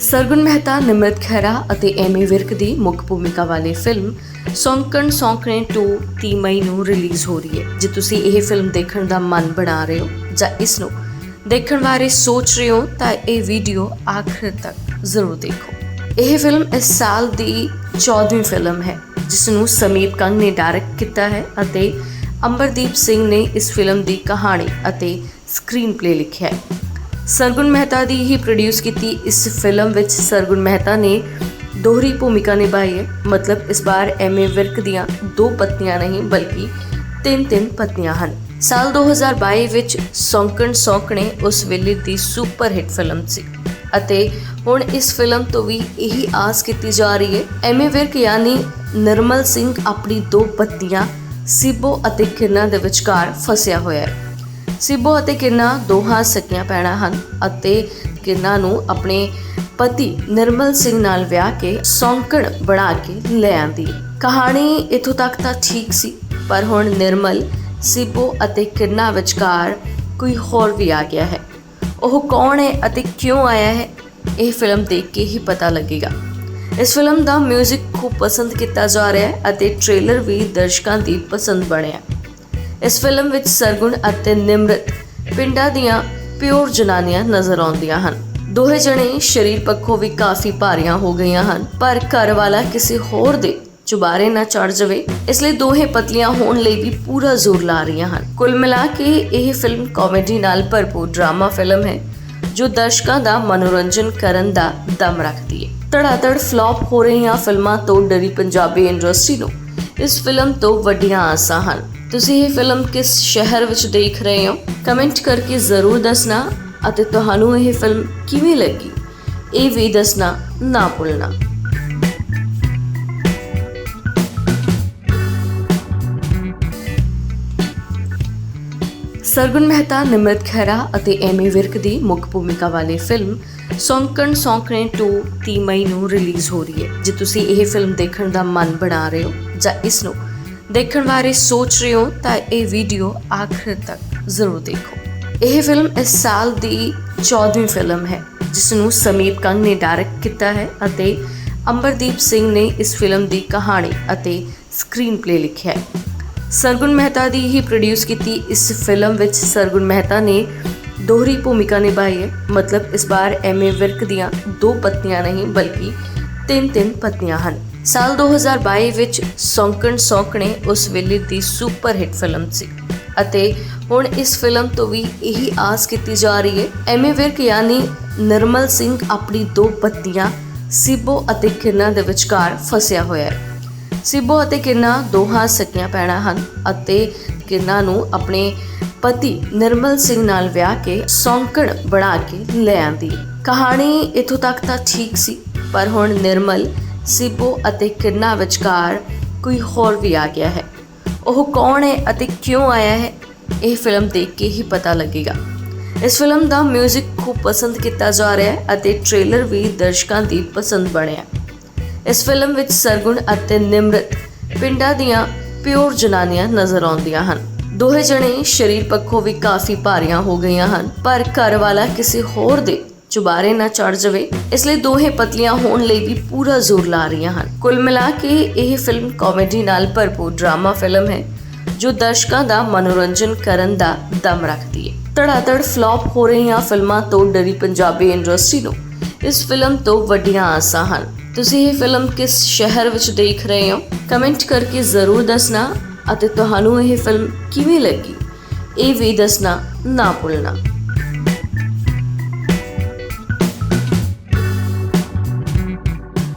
ਸਰਗੁਣ ਮਹਿਤਾ, ਨਿਮਰਤ ਖਹਿਰਾ ਅਤੇ ਐਮੀ ਵਿਰਕ ਦੀ ਮੁੱਖ ਭੂਮਿਕਾ ਵਾਲੀ ਫਿਲਮ ਸੌਂਕਣ ਸੌਂਕਣੇ 2 30 ਮਈ ਨੂੰ ਰਿਲੀਜ਼ ਹੋ ਰਹੀ ਹੈ। ਜੇ ਤੁਸੀਂ ਇਹ ਫਿਲਮ ਦੇਖਣ ਦਾ ਮਨ ਬਣਾ ਰਹੇ ਹੋ ਜਾਂ ਇਸ ਨੂੰ ਦੇਖਣ ਬਾਰੇ ਸੋਚ ਰਹੇ ਹੋ, ਤਾਂ ਇਹ ਵੀਡੀਓ ਆਖਰ ਤੱਕ ਜ਼ਰੂਰ ਦੇਖੋ। ਇਹ ਫਿਲਮ ਇਸ ਸਾਲ ਦੀ 14ਵੀਂ ਫਿਲਮ ਹੈ, ਜਿਸ ਨੂੰ ਸਮੀਪ ਕੰਗ ਨੇ ਡਾਇਰੈਕਟ ਕੀਤਾ ਹੈ ਅਤੇ ਅੰਬਰਦੀਪ ਸਿੰਘ ਨੇ ਇਸ ਫਿਲਮ ਦੀ ਕਹਾਣੀ ਅਤੇ ਸਕਰੀਨ ਪਲੇ ਲਿਖਿਆ ਹੈ। ਸਰਗੁਣ ਮਹਿਤਾ ਦੀ ਹੀ ਪ੍ਰੋਡਿਊਸ ਕੀਤੀ ਇਸ ਫਿਲਮ ਵਿੱਚ ਸਰਗੁਣ ਮਹਿਤਾ ਨੇ ਦੋਹਰੀ ਭੂਮਿਕਾ ਨਿਭਾਈ ਹੈ। ਮਤਲਬ ਇਸ ਵਾਰ ਐਮਏ ਵਿਰਕ ਦੀਆਂ ਦੋ ਪਤਨੀਆਂ ਨਹੀਂ, ਬਲਕਿ ਤਿੰਨ ਤਿੰਨ ਪਤਨੀਆਂ ਹਨ। ਸਾਲ 2022 ਵਿੱਚ ਸੌਂਕਣ ਸੌਂਕਣੇ ਉਸ ਵੇਲੇ ਦੀ ਸੁਪਰ ਹਿੱਟ ਫਿਲਮ ਸੀ। ਅਤੇ ਹੁਣ ਇਸ ਫਿਲਮ ਤੋਂ ਵੀ ਇਹੀ ਆਸ ਕੀਤੀ ਜਾ ਰਹੀ ਹੈ ਐਮਏ ਵਿਰਕ ਯਾਨੀ ਨਿਰਮਲ ਸਿੰਘ ਆਪਣੀ ਦੋ ਪਤਨੀਆਂ, ਸਿਬੋ ਅਤੇ ਕਿਰਨਾ ਦੇ ਵਿਚਕਾਰ ਫਸਿਆ ਹੋਇਆ ਹੈ। ਸਿਬੋ ਅਤੇ ਕਿਰਨਾ ਦੋਹਾਂ ਸਕੀਆਂ ਭੈਣਾਂ ਹਨ ਅਤੇ ਕਿਰਨਾ ਨੂੰ ਆਪਣੇ ਪਤੀ ਨਿਰਮਲ ਸਿੰਘ ਨਾਲ ਵਿਆਹ ਕੇ ਸੌਂਕਣ ਬਣਾ ਕੇ ਲੈ ਆਂਦੀ ਕਹਾਣੀ ਇਥੋਂ ਤੱਕ ਤਾਂ ਠੀਕ ਸੀ, ਪਰ ਹੁਣ ਨਿਰਮਲ, ਸਿਬੋ ਅਤੇ ਕਿਰਨਾ ਵਿਚਕਾਰ ਕੋਈ ਹੋਰ ਵੀ ਆ ਗਿਆ ਹੈ। ਉਹ ਕੌਣ ਹੈ ਅਤੇ ਕਿਉਂ ਆਇਆ ਹੈ, ਇਹ ਫਿਲਮ ਦੇਖ ਕੇ ਹੀ ਪਤਾ ਲੱਗੇਗਾ। ਇਸ ਫਿਲਮ ਦਾ 뮤직 ਖੂਬ ਪਸੰਦ ਕੀਤਾ ਜਾ ਰਿਹਾ ਹੈ ਅਤੇ ਟ੍ਰੇਲਰ ਵੀ ਦਰਸ਼ਕਾਂ ਦੀ ਪਸੰਦ ਬਣਿਆ ਇਸ ਫਿਲਮ ਵਿੱਚ ਸਰਗੁਣ ਅਤੇ ਨਿਮਰਤ ਪਿੰਡਾਂ ਦੀਆਂ ਪਿਓਰ ਜਨਾਨੀਆਂ ਨਜ਼ਰ ਆਉਂਦੀਆਂ ਹਨ। ਦੋਹੇ ਜਣੇ ਸਰੀਰ ਪੱਖੋਂ ਵੀ ਕਾਫੀ ਭਾਰੀਆਂ ਹੋ ਗਈਆਂ ਹਨ, ਪਰ ਘਰ ਵਾਲਾ ਕਿਸੇ ਹੋਰ ਦੇ ਚੁਬਾਰੇ ਨਾ ਚੜ ਜਾਵੇ, ਇਸ ਲਈ ਦੋਹੇ ਪਤਲੀਆਂ ਹੋਣ ਲਈ ਵੀ ਪੂਰਾ ਜ਼ੋਰ ਲਾ ਰਹੀਆਂ ਹਨ। ਕੁੱਲ ਮਿਲਾ ਕੇ ਇਹ ਫਿਲਮ ਕਾਮੇਡੀ ਨਾਲ ਭਰਪੂਰ ਡਰਾਮਾ ਫਿਲਮ ਹੈ, ਜੋ ਦਰਸ਼ਕਾਂ ਦਾ ਮਨੋਰੰਜਨ ਕਰਨ ਦਾ ਦਮ ਰੱਖਦੀ ਹੈ। ਧੜਾਧੜ ਫਲॉप ਹੋ ਰਹੀਆਂ ਫਿਲਮਾਂ ਤੋਂ ਡਰੀ ਪੰਜਾਬੀ ਇੰਡਸਟਰੀ ਨੂੰ ਇਸ ਫਿਲਮ ਤੋਂ ਵੱਡੀਆਂ ਆਸਾਂ ਹਨ। ਤੁਸੀਂ ਇਹ ਫਿਲਮ ਕਿਸ ਸ਼ਹਿਰ ਵਿੱਚ ਦੇਖ ਰਹੇ ਹੋ? ਕਮੈਂਟ ਕਰਕੇ ਜ਼ਰੂਰ ਦੱਸਣਾ ਅਤੇ ਤੁਹਾਨੂੰ ਇਹ ਫਿਲਮ ਕਿਵੇਂ ਲੱਗੀ? ਇਹ ਵੀ ਦੱਸਣਾ ਨਾ ਭੁੱਲਣਾ। ਸਰਗੁਣ ਮਹਿਤਾ, ਨਿਮਰਤ ਖਹਿਰਾ ਅਤੇ ਐਮੀ ਵਿਰਕ ਦੀ ਮੁੱਖ ਭੂਮਿਕਾ ਵਾਲੀ ਫਿਲਮ ਸੌਂਕਣ ਸੌਂਕਣੇ 2 30 ਮਈ ਨੂੰ ਰਿਲੀਜ਼ ਹੋ ਰਹੀ ਹੈ। ਜੇ ਤੁਸੀਂ ਇਹ ਫਿਲਮ ਦੇਖਣ ਦਾ ਮਨ ਬਣਾ ਰਹੇ ਹੋ ਜਾਂ ਇਸ ਨੂੰ ਦੇਖਣ ਬਾਰੇ ਸੋਚ ਰਹੇ ਹੋ ਤਾਂ ਇਹ ਵੀਡੀਓ ਆਖਰ ਤੱਕ ਜ਼ਰੂਰ ਦੇਖੋ। ਇਹ ਫਿਲਮ ਇਸ ਸਾਲ ਦੀ 14ਵੀਂ ਫਿਲਮ ਹੈ ਜਿਸ ਨੂੰ ਸਮੀਪ ਕੰਗ ਨੇ ਡਾਇਰੈਕਟ ਕੀਤਾ ਹੈ ਅਤੇ ਅੰਬਰਦੀਪ ਸਿੰਘ ਨੇ ਇਸ ਫਿਲਮ ਦੀ ਕਹਾਣੀ ਅਤੇ ਸਕਰੀਨ ਪਲੇ ਲਿਖਿਆ ਹੈ। ਸਰਗੁਣ ਮਹਿਤਾ ਦੀ ਹੀ ਪ੍ਰੋਡਿਊਸ ਕੀਤੀ ਇਸ ਫਿਲਮ ਵਿੱਚ ਸਰਗੁਣ ਮਹਿਤਾ ਨੇ ਦੋਹਰੀ ਭੂਮਿਕਾ ਨਿਭਾਈ ਹੈ, ਮਤਲਬ ਇਸ ਵਾਰ ਐਮਏ ਵਿਰਕ ਦੀਆਂ ਦੋ ਪਤਨੀਆਂ ਨਹੀਂ, ਬਲਕਿ ਤਿੰਨ ਤਿੰਨ ਪਤਨੀਆਂ ਹਨ। ਸਾਲ 2022 ਵਿੱਚ ਸੌਂਕਣ ਸੌਂਕਣੇ ਉਸ ਵੇਲੇ ਦੀ ਸੁਪਰ ਹਿੱਟ ਫਿਲਮ ਸੀ ਅਤੇ ਹੁਣ ਇਸ ਫਿਲਮ ਤੋਂ ਵੀ ਇਹੀ ਆਸ ਕੀਤੀ ਜਾ ਰਹੀ ਹੈ। ਐਮਏ ਵਿਰਕ ਯਾਨੀ ਨਿਰਮਲ ਸਿੰਘ ਆਪਣੀ ਦੋ ਪਤਨੀਆਂ ਸਿਬੋ ਅਤੇ ਕਿਰਨਾ ਦੇ ਵਿਚਕਾਰ ਫਸਿਆ ਹੋਇਆ ਹੈ। ਸਿਬੋ ਅਤੇ ਕਿਰਨਾ ਦੋਹਾਂ ਸਕੀਆਂ ਭੈਣਾਂ ਹਨ ਅਤੇ ਕਿਰਨਾ ਨੂੰ ਆਪਣੇ ਪਤੀ ਨਿਰਮਲ ਸਿੰਘ ਨਾਲ ਵਿਆਹ ਕੇ ਸੌਂਕਣ ਬਣਾ ਕੇ ਲੈ ਆਂਦੀ ਕਹਾਣੀ ਇਥੋਂ ਤੱਕ ਤਾਂ ਠੀਕ ਸੀ, ਪਰ ਹੁਣ ਨਿਰਮਲ ਸਿਬੋ ਅਤੇ ਕਿਰਨਾ ਵਿਚਕਾਰ ਕੋਈ ਹੋਰ ਵੀ ਆ ਗਿਆ ਹੈ। ਉਹ ਕੌਣ ਹੈ ਅਤੇ ਕਿਉਂ ਆਇਆ ਹੈ, ਇਹ ਫਿਲਮ ਦੇਖ ਕੇ ਹੀ ਪਤਾ ਲੱਗੇਗਾ। ਇਸ ਫਿਲਮ ਦਾ 뮤직 ਖੂਬ ਪਸੰਦ ਕੀਤਾ ਜਾ ਰਿਹਾ ਹੈ ਅਤੇ ਟ੍ਰੇਲਰ ਵੀ ਦਰਸ਼ਕਾਂ ਦੀ ਪਸੰਦ ਬਣਿਆ ਇਸ ਫਿਲਮ ਵਿੱਚ ਸਰਗੁਣ ਅਤੇ ਨਿਮਰਤ ਪਿੰਡਾਂ ਦੀਆਂ ਪਿਓਰ ਜਨਾਨੀਆਂ ਨਜ਼ਰ ਆਉਂਦੀਆਂ ਹਨ। ਦੋਹੇ ਜਣੇ ਸਰੀਰ ਪੱਖੋਂ ਵੀ ਕਾਫੀ ਭਾਰੀਆਂ ਹੋ ਗਈਆਂ ਹਨ, ਪਰ ਘਰ ਵਾਲਾ ਕਿਸੇ ਹੋਰ ਦੇ ਚੁਬਾਰੇ ਨਾ ਚੜ ਜਾਵੇ, ਇਸ ਲਈ ਦੋਹੇ ਪਤਲੀਆਂ ਹੋਣ ਲਈ ਵੀ ਪੂਰਾ ਜ਼ੋਰ ਲਾ ਰਹੀਆਂ ਹਨ। ਕੁੱਲ ਮਿਲਾ ਕੇ ਇਹ ਫਿਲਮ ਕਾਮੇਡੀ ਨਾਲ ਭਰਪੂਰ ਡਰਾਮਾ ਫਿਲਮ ਹੈ, ਜੋ ਦਰਸ਼ਕਾਂ ਦਾ ਮਨੋਰੰਜਨ ਕਰਨ ਦਾ ਦਮ ਰੱਖਦੀ ਹੈ। ਧੜਾਧੜ ਫਲॉप ਹੋ ਰਹੀਆਂ ਫਿਲਮਾਂ ਤੋਂ ਡਰੀ ਪੰਜਾਬੀ ਇੰਡਸਟਰੀ ਨੂੰ, ਇਸ ਫਿਲਮ ਤੋਂ ਵੱਡੀਆਂ ਆਸਾਂ ਹਨ। ਤੁਸੀਂ ਇਹ ਫਿਲਮ ਕਿਸ ਸ਼ਹਿਰ ਵਿੱਚ ਦੇਖ ਰਹੇ ਹੋ? ਕਮੈਂਟ ਕਰਕੇ ਜ਼ਰੂਰ ਦੱਸਣਾ ਅਤੇ ਤੁਹਾਨੂੰ ਇਹ ਫਿਲਮ ਕਿਵੇਂ ਲੱਗੀ? ਇਹ ਵੀ ਦੱਸਣਾ ਨਾ ਭੁੱਲਣਾ।